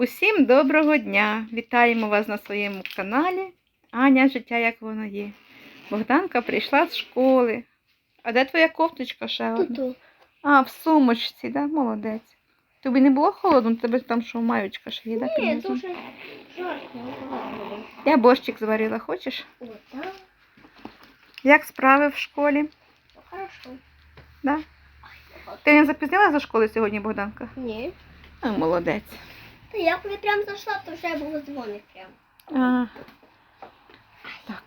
Усім доброго дня! Вітаємо вас на своєму каналі. Аня, життя як воно є. Богданка прийшла з школи. А де твоя кофточка ще одна? Тут. А, в сумочці, да? Молодець. Тобі не було холодно, тебе там що маючка ще є, да? Ні, дуже жарко. Я борщик зварила, хочеш? О, так. Як справи в школі? Хорошо. Да? Ти не запізнила за школи сьогодні, Богданка? Ні. А, молодець. Та я коли прям зайшла, то вже було дзвоник прям. А, так.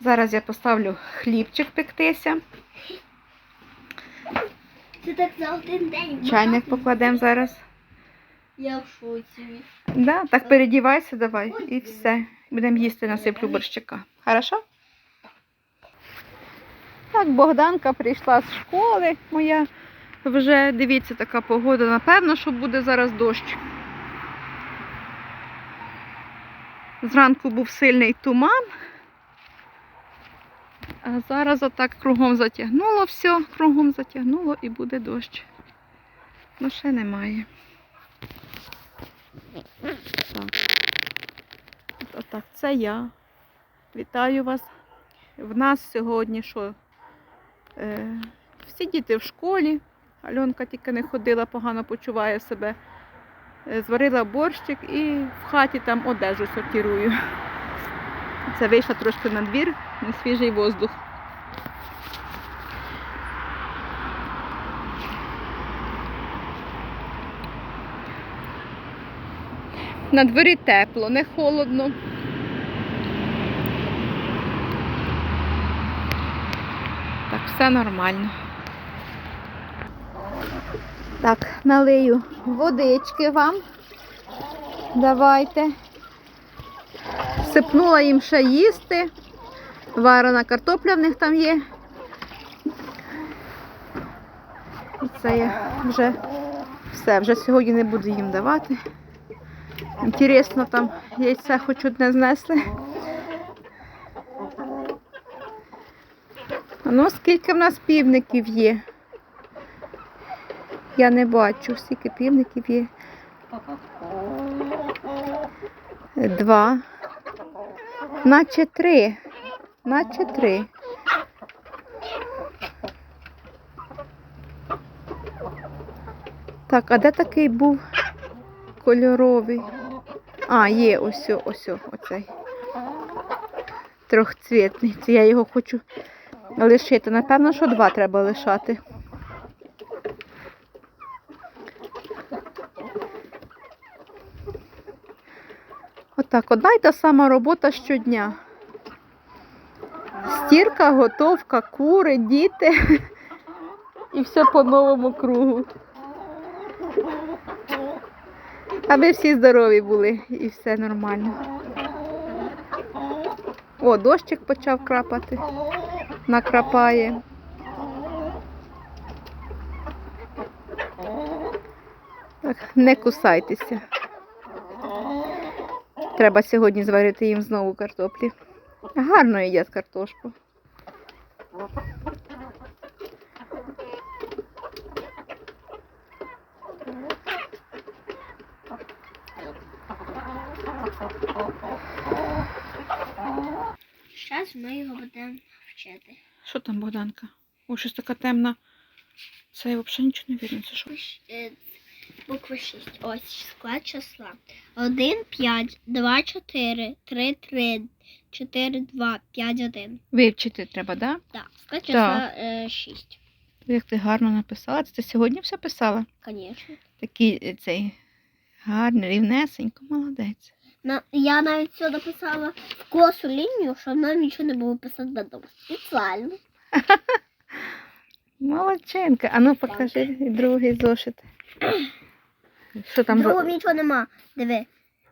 Зараз я поставлю хлібчик пектися. Це так за один день. Чайник покладемо зараз. Я в шоці. Да, так передівайся давай і все. Будемо їсти насиплю борщика. Хорошо? Так, Богданка прийшла з школи моя. Вже дивіться, така погода. Напевно, що буде зараз дощ. Зранку був сильний туман. А зараз отак кругом затягнуло все, кругом затягнуло і буде дощ. Ну, ще немає. Так. Отак, це я. Вітаю вас. В нас сьогодні що? Е, всі діти в школі. Альонка тільки не ходила, погано почуває себе. Е, Зварила борщик і в хаті там одежу сортирую. Це вийшла трошки на двір, на свіжий воздух. На дворі тепло, не холодно. Так, все нормально. Так, налию водички вам. Давайте. Сипнула їм ще їсти. Варена картопля в них там є. І Це я вже все, вже сьогодні не буду їм давати. Інтересно, там яйця хоч одне знесли. Ну, скільки в нас півників є? Я не бачу, скільки півників є. Два. Наче три. Наче три. Так, а де такий був кольоровий? А, є ось, ось оцей. Трьохцвітний. Це я його хочу лишити. Напевно, що два треба лишати. Отак, одна й та сама робота щодня. Стірка, готовка, кури, діти. І все по новому кругу. Аби всі здорові були і все нормально. О, дощик почав крапати. Накрапає. Так, не кусайтеся. Треба сьогодні зварити їм знову картоплі. Гарно їдять картошку. Зараз ми його будемо вчити. Що там, Богданка? О, щось така темна. Це я взагалі нічого не видно. Це що? Е, Буква 6. Ось склад числа. 1, 5, 2, 4, 3, 3, 4, 2, 5, 1. Вивчити треба, так? Да? Так, склад числа 6. Як ти гарно написала. Це ти сьогодні все писала? Звісно. Такий е, цей гарний, рівнесенько, молодець. На, я навіть все написала в косу лінію, щоб нам нічого не було писати додому. Спеціально. Молодчинка. А ну покажи другий зошит. Що там? Другого ро- нічого нема. Диви.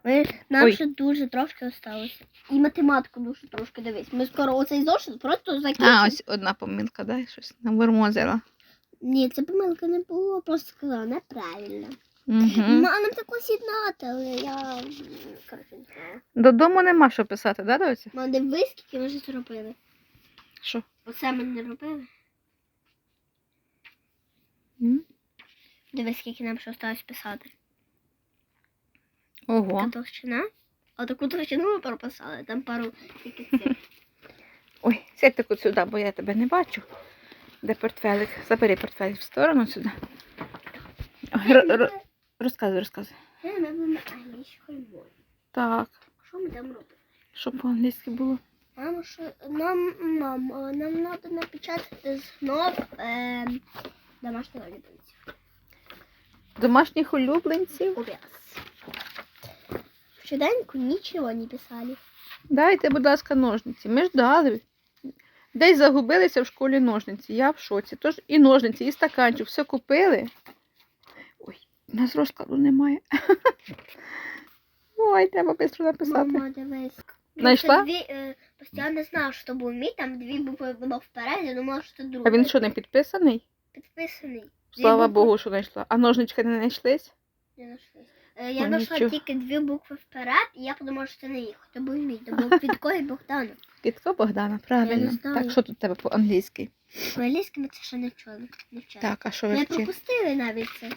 Ми, нам Ой. ще дуже трошки залишилося. І математику дуже трошки дивись. Ми скоро оцей зошит просто закінчимо. А, ось одна помилка, да? Щось намормозила. Ні, це помилка не було, просто сказала неправильно. Угу. Ну, а нам таку сіднати, але я коротше не. Додому нема що писати, да, доця? Мам, дивись, скільки ми вже зробили. Що? Оце ми не робили. М? Дивись, скільки нам ще осталось писати. Ого. Така товщина. А таку товщину ми прописали, там пару цих. Ой, сядь таку сюди, бо я тебе не бачу. Де портфелик? Забери портфелик в сторону сюди. Розказуй, розказуй. Англійською мовою. Так, Що ми там робимо? щоб по-англійськи було. Нам що нам мам, нам треба напечатати знов е, домашні улюбленці. Домашніх улюбленців. В щоденьку нічого не писали. Дайте, будь ласка, ножниці. Ми ж дали. Десь загубилися в школі ножниці. Я в шоці. Тож і ножниці, і стаканчик, все купили. Ой, у нас розкладу немає. Ой, треба швидко написати. Мама, дивись. Знайшла? Дві, е, не знала, що був мій, там дві букви було вперед, я думала, що це друге. А він що, не підписаний? Підписаний. Слава Богу, що знайшла. А ножнички не знайшлись? Не нашлись. Е, Я О, знайшла нічого. тільки дві букви вперед, і я подумала, що це не їх. Це був мій, це був Підко і Богдана. Підко Богдана, правильно. знаю. Так, що тут у тебе по-англійськи? По англійськи ми це ще не чули. Не вчили. Так, а що ви Ми вчили? пропустили навіть це.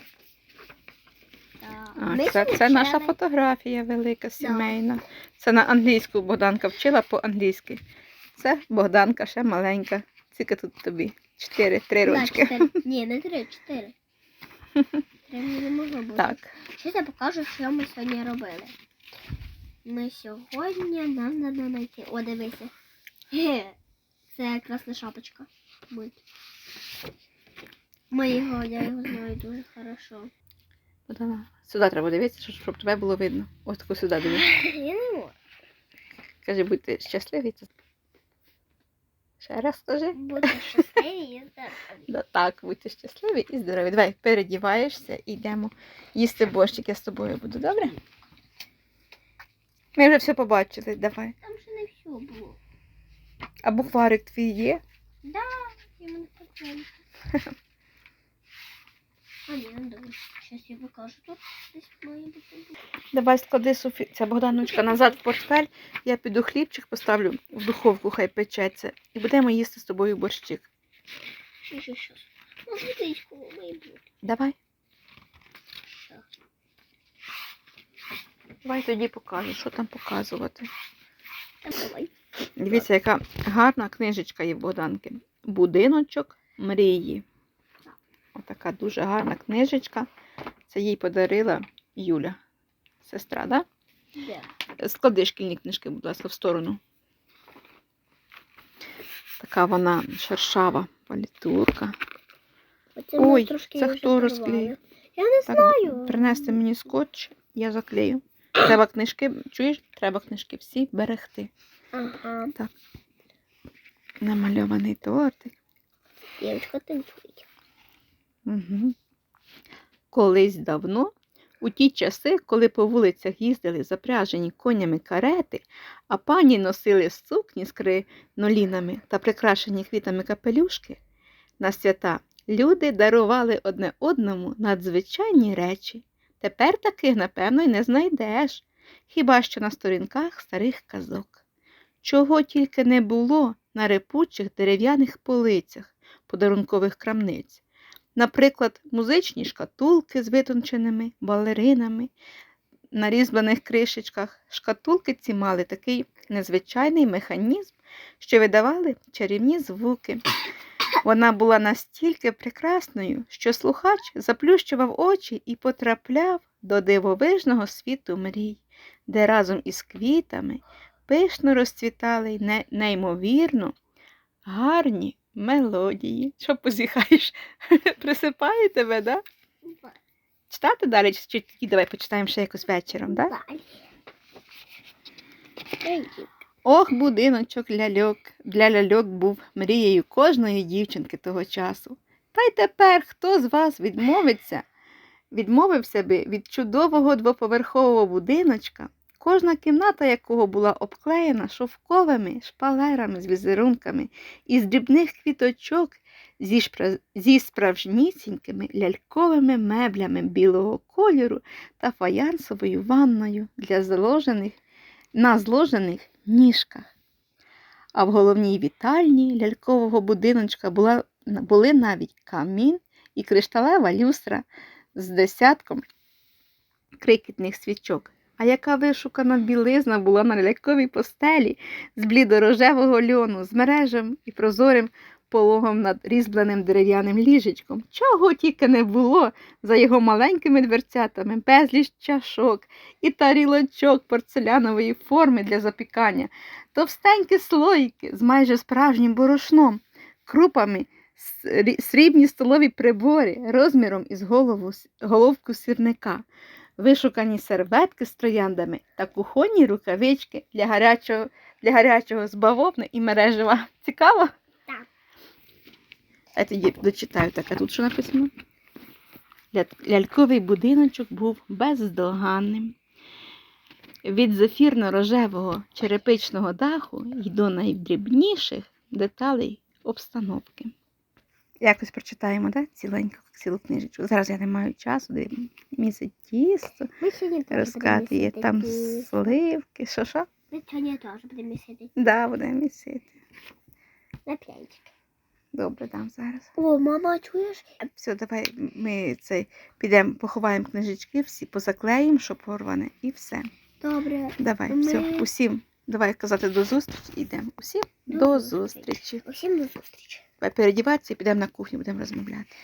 Так. А, Ми це, не це наша вчили. фотографія велика, сімейна. Це на англійську Богданка вчила по-англійськи. Це Богданка ще маленька. Скільки тут тобі? Чотири, три Да, рочки. чотири. Ні, не три, чотири. Три мені не могло бути. Так. Щось я покажу, що ми сьогодні робили. Ми сьогодні нам треба знайти. О, дивися. Ге, Це красна шапочка. Ми. Ми його, я його знаю дуже хорошо. Сюди треба дивитися, щоб, щоб тебе було видно. Ось таку сюди дивись. Я не можу. Кажи, будьте щасливі. Ще раз скажи. Будьте щасливі і здорові. Да, так, будьте щасливі і здорові. Давай передіваєшся і йдемо їсти борщик. Я з тобою буду, добре? Ми вже все побачили, давай. Там ще не все було. А букварик твій є? Да, я мене хотіла. А ні, не думаю. Щас я покажу. Тут десь має бути. Давай склади Софі... Ця Богданочка назад в портфель. Я піду хлібчик поставлю в духовку, хай печеться. І будемо їсти з тобою борщик. Що, що, що? Ну, водичку має бути. Давай. Що? Давай тоді покажу, що там показувати. Давай. Дивіться, яка гарна книжечка є в Богданки. Будиночок мрії. Отака дуже гарна книжечка. Це їй подарила Юля, сестра, да? Де? Склади шкільні книжки, будь ласка, в сторону. Така вона шершава палітурка. Ой, це хто розклеїв? Я не Так, знаю. принести мені скотч, я заклею. Треба книжки, чуєш? Треба книжки всі берегти. Ага. Намальований тортик. Дівчинка танцює. Колись давно, у ті часи, коли по вулицях їздили запряжені конями карети, а пані носили сукні з кринолінами та прикрашені квітами капелюшки, на свята люди дарували одне одному надзвичайні речі. Тепер таких, напевно, й не знайдеш, хіба що на сторінках старих казок. Чого тільки не було на репучих дерев'яних полицях подарункових крамниць. Наприклад, музичні шкатулки з витонченими балеринами на різьблених кришечках. Шкатулки ці мали такий незвичайний механізм, що видавали чарівні звуки. Вона була настільки прекрасною, що слухач заплющував очі і потрапляв до дивовижного світу мрій, де разом із квітами пишно розцвітали неймовірно гарні мелодії. Що позіхаєш? Присипає тебе, да? Читати далі, чи давай почитаємо ще якось вечором, да? Ох, будиночок ляльок. Для ляльок був мрією кожної дівчинки того часу. Та й тепер хто з вас відмовиться, відмовився би від чудового двоповерхового будиночка, кожна кімната якого була обклеєна шовковими шпалерами з візерунками із дрібних квіточок зі, шпра- зі справжнісінькими ляльковими меблями білого кольору та фаянсовою ванною для зложених на зложених ніжках. А в головній вітальні лялькового будиночка була, були навіть камін і кришталева люстра з десятком крикітних свічок. А яка вишукана білизна була на ляльковій постелі з блідорожевого льону, з мережем і прозорим пологом над різьбленим дерев'яним ліжечком. Чого тільки не було за його маленькими дверцятами, безліч чашок і тарілочок порцелянової форми для запікання, товстенькі слоїки з майже справжнім борошном, крупами, срібні столові прибори розміром із голову, головку сірника, вишукані серветки з трояндами та кухонні рукавички для гарячого, для гарячого з бавовни і мережева. Цікаво? Так. А тоді дочитаю так, а тут що написано? Ляльковий будиночок був бездоганним. Від зефірно-рожевого черепичного даху й до найдрібніших деталей обстановки. Якось прочитаємо, так? Ціленьку цілу книжечку. Зараз я не маю часу, де місить тісто, Ми розкати є там сливки. Що що? Ми сьогодні теж будемо місити Да, будемо місити. на п'ятчик. Добре, дам зараз. О, мама, чуєш? Все, давай ми цей підемо, поховаємо книжечки, всі позаклеїмо, що порване, і все. Добре. Давай, Ми- все, усім. Давай казати до зустрічі. Йдемо. Усім До до зустрічі. Усім до зустрічі. Передіватися і підемо на кухню, будемо розмовляти.